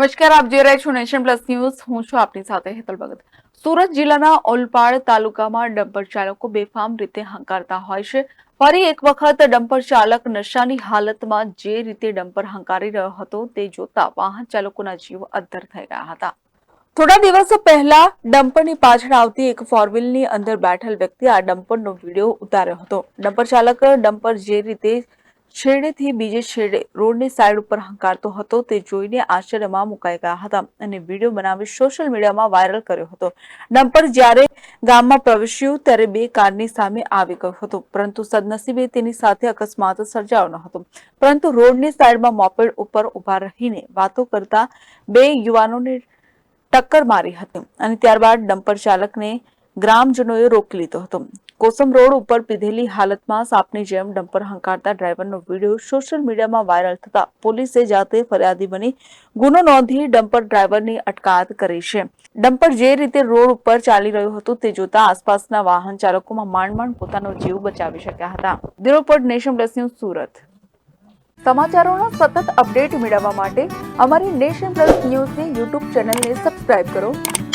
નમસ્કાર, આપ જોઈ રહ્યા છો નેશન પ્લસ ન્યૂઝ. હું છું આપની સાથે હેતલ ભગત. સુરત જિલ્લાના ઓલપાડ તાલુકામાં ડમ્પર ચાલકો બેફામ રીતે હંકારતા હોય છે. ફરી એક વખત ડમ્પર ચાલક નશાની હાલતમાં જે રીતે ડમ્પર હંકારી રહ્યો હતો તે જોતા વાહન ચાલકોના જીવ અદ્ધર થઈ ગયા હતા. થોડા દિવસો પહેલા ડમ્પરની પાછળ આવતી એક ફોરવ્હીલની અંદર બેઠેલ વ્યક્તિ આ ડમ્પરનો વીડિયો ઉતાર્યો હતો. ડમ્પર ચાલક ડમ્પર જે રીતે છેડેથી બીજે છેડે રોડની સાઈડ ઉપર હંકારતો હતો. તે જોઈને આશ્ચર્યમાં મુકાઈ ગયા હતા અને વીડિયો બનાવી સોશિયલ મીડિયામાં વાયરલ કર્યો હતો. ડમ્પર જ્યારે ગામમાં પ્રવેશ્યું ત્યારે બે કારની સામે આવી ગયું હતું. પરંતુ સદનસીબે તેની સાથે અકસ્માત સર્જાયો ન હતો. પરંતુ રોડની સાઈડમાં મોપેડ ઉપર ઊભા રહીને વાતો કરતા બે યુવાનોને ટક્કર મારી હતી અને ત્યારબાદ ડમ્પર ચાલકને ગ્રામજનોએ રોકી લીધો હતો. કોસમ રોડ ઉપર પીધેલી હાલતમાં સાપની જેમ ડમ્પર હંકારતા ડ્રાઈવરનો વીડિયો સોશિયલ મીડિયામાં વાયરલ થતા પોલીસે જાતે ફરિયાદી બની ગુનો નોંધી ડમ્પર ડ્રાઈવરની અટકાયત કરી છે. ડમ્પર જે રીતે રોડ ઉપર ચાલી રહ્યું હતું તે જોતા આસપાસના વાહન ચાલકોમાં માંડ માંડ પોતાનો જીવ બચાવી શક્યા હતા. Bureau nation plus news Surat. સમાચારોના સતત અપડેટ મેળવવા માટે અમારી નેશન પ્લસ ન્યૂઝની યુટ્યુબ ચેનલને સબસ્ક્રાઇબ કરો.